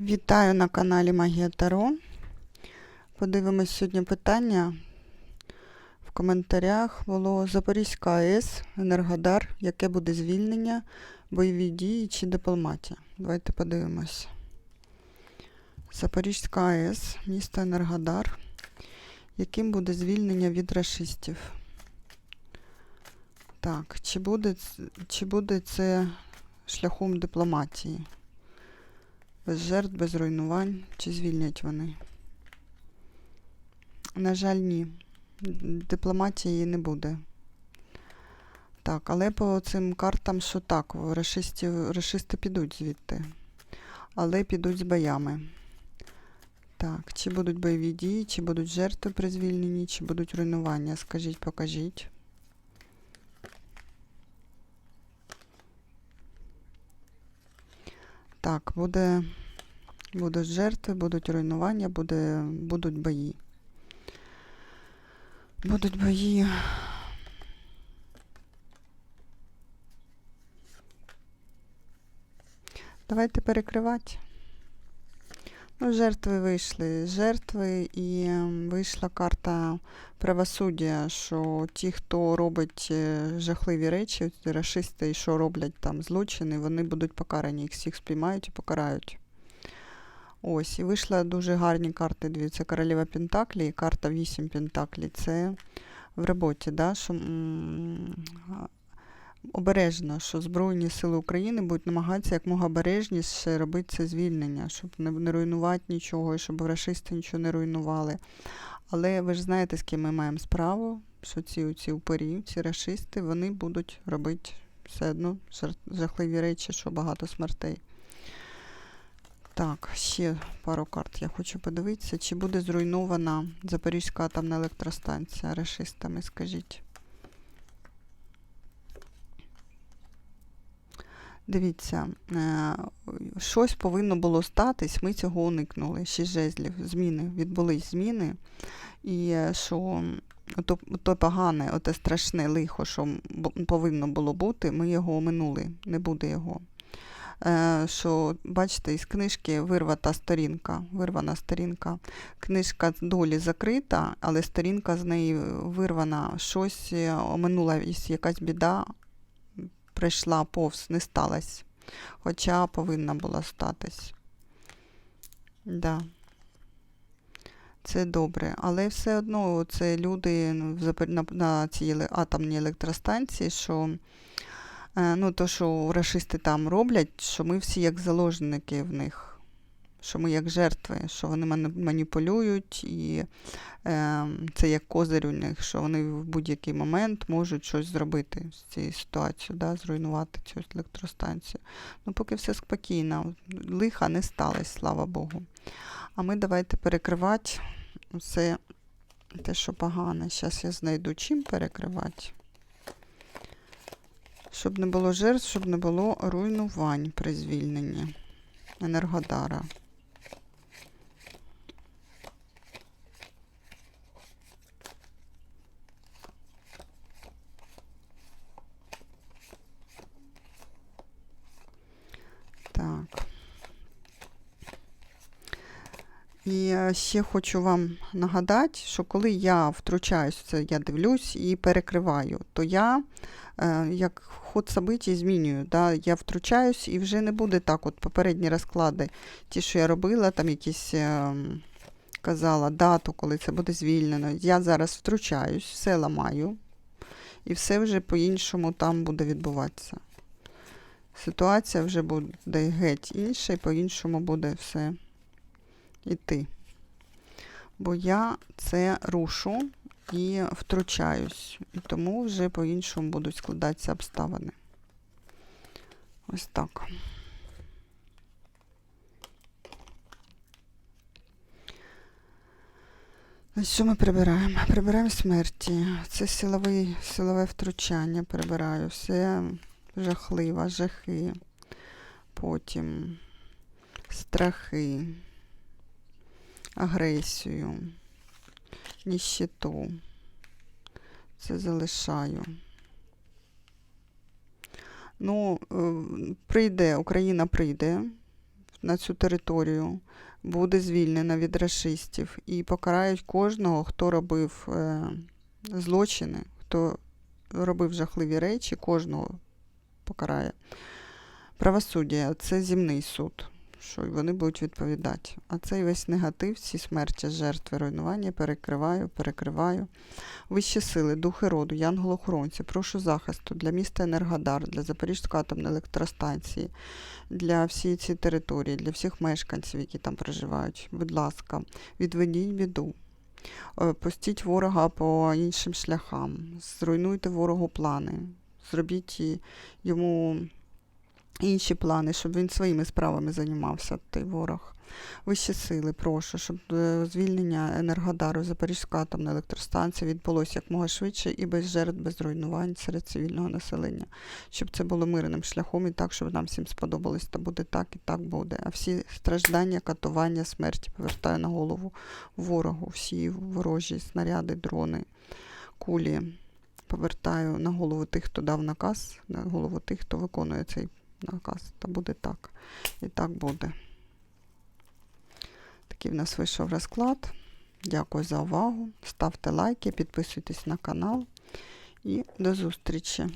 Вітаю на каналі Магія Таро. Подивимось сьогодні питання. В коментарях було Запорізька АЕС, Енергодар, яке буде звільнення, бойові дії чи дипломатія. Давайте подивимось. Запорізька АЕС, місто Енергодар. Яким буде звільнення від рашистів? Так, чи буде, чи буде це шляхом дипломатії? Без жертв, без руйнувань. Чи звільнять вони? На жаль, ні. Дипломатії не буде. Так, але по цим картам, що так, рашисти, рашисти підуть звідти. Але підуть з боями. Так, чи будуть бойові дії, чи будуть жертви при звільненні, чи будуть руйнування? Скажіть, покажіть. Так, буде, будуть жертви, будуть руйнування, буде, будуть бої. Будуть бої. Давайте перекривати. Ну, жертви вийшли. Жертви і ем, вийшла карта правосуддя, що ті, хто робить е, жахливі речі, ці рашисти, і що роблять там злочини, вони будуть покарані. Їх всіх спіймають і покарають. Ось, і вийшла дуже гарні карти. Дивіться, королева Пентаклі і карта 8 Пентаклі. Це в роботі, да, що обережно, що Збройні Сили України будуть намагатися якмога обережніше робити це звільнення, щоб не, руйнувати нічого, і щоб рашисти нічого не руйнували. Але ви ж знаєте, з ким ми маємо справу, що ці, ці упорі, ці рашисти, вони будуть робити все одно жахливі речі, що багато смертей. Так, ще пару карт я хочу подивитися. Чи буде зруйнована Запорізька атомна електростанція рашистами, скажіть. Дивіться, е, щось повинно було статись, ми цього уникнули. Шість жезлів, зміни, відбулись зміни. І е, що то, то погане, оте страшне лихо, що повинно було бути, ми його оминули, не буде його. Е, що, бачите, із книжки вирвата сторінка, вирвана сторінка. Книжка долі закрита, але сторінка з неї вирвана. Щось оминула, якась біда прийшла повз, не сталася. Хоча повинна була статись. Да. Це добре. Але все одно це люди ну, на цій атомній електростанції, що е, ну, то, що расисти там роблять, що ми всі як заложники в них. Що ми як жертви, що вони маніпулюють, і е, це як козир у них, що вони в будь-який момент можуть щось зробити з цією ситуацією, да, зруйнувати цю електростанцію. Ну, поки все спокійно, лиха не сталося, слава Богу. А ми давайте перекривати все те, що погане. Зараз я знайду чим перекривати. Щоб не було жертв, щоб не було руйнувань при звільненні Енергодара. Так. І е, ще хочу вам нагадати, що коли я втручаюсь, в це я дивлюсь і перекриваю, то я е, як ход событий змінюю. Да? Я втручаюсь і вже не буде так, от попередні розклади, ті, що я робила, там якісь е, казала дату, коли це буде звільнено. Я зараз втручаюсь, все ламаю, і все вже по-іншому там буде відбуватися. Ситуація вже буде геть інша, і по-іншому буде все іти. Бо я це рушу і втручаюсь. І тому вже по-іншому будуть складатися обставини. Ось так. Що ми прибираємо? Прибираємо смерті. Це силовий, силове втручання прибираю. Все жахливо, жахи. Потім страхи агресію, ніщиту. Це залишаю. Ну, е, прийде, Україна прийде на цю територію буде звільнена від расистів і покарають кожного, хто робив е, злочини, хто робив жахливі речі, кожного покарає. Правосуддя це земний суд, що вони будуть відповідати. А цей весь негатив, ці смерті, жертви, руйнування перекриваю, перекриваю. Вищі сили, духи роду, янголохоронці, прошу захисту для міста Енергодар, для Запорізької атомної електростанції, для всієї цієї території, для всіх мешканців, які там проживають. Будь ласка, відведіть біду. Е, Пустіть ворога по іншим шляхам, зруйнуйте ворогу плани, зробіть йому інші плани, щоб він своїми справами займався, той ворог. Вищі сили, прошу, щоб е, звільнення Енергодару Запорізької атомної електростанції відбулося якмога швидше і без жертв, без руйнувань серед цивільного населення. Щоб це було мирним шляхом і так, щоб нам всім сподобалось, то буде так і так буде. А всі страждання, катування, смерті повертаю на голову ворогу, всі ворожі снаряди, дрони, кулі. Повертаю на голову тих, хто дав наказ, на голову тих, хто виконує цей наказ. Та буде так. І так буде. Такий в нас вийшов розклад. Дякую за увагу. Ставте лайки, підписуйтесь на канал і до зустрічі!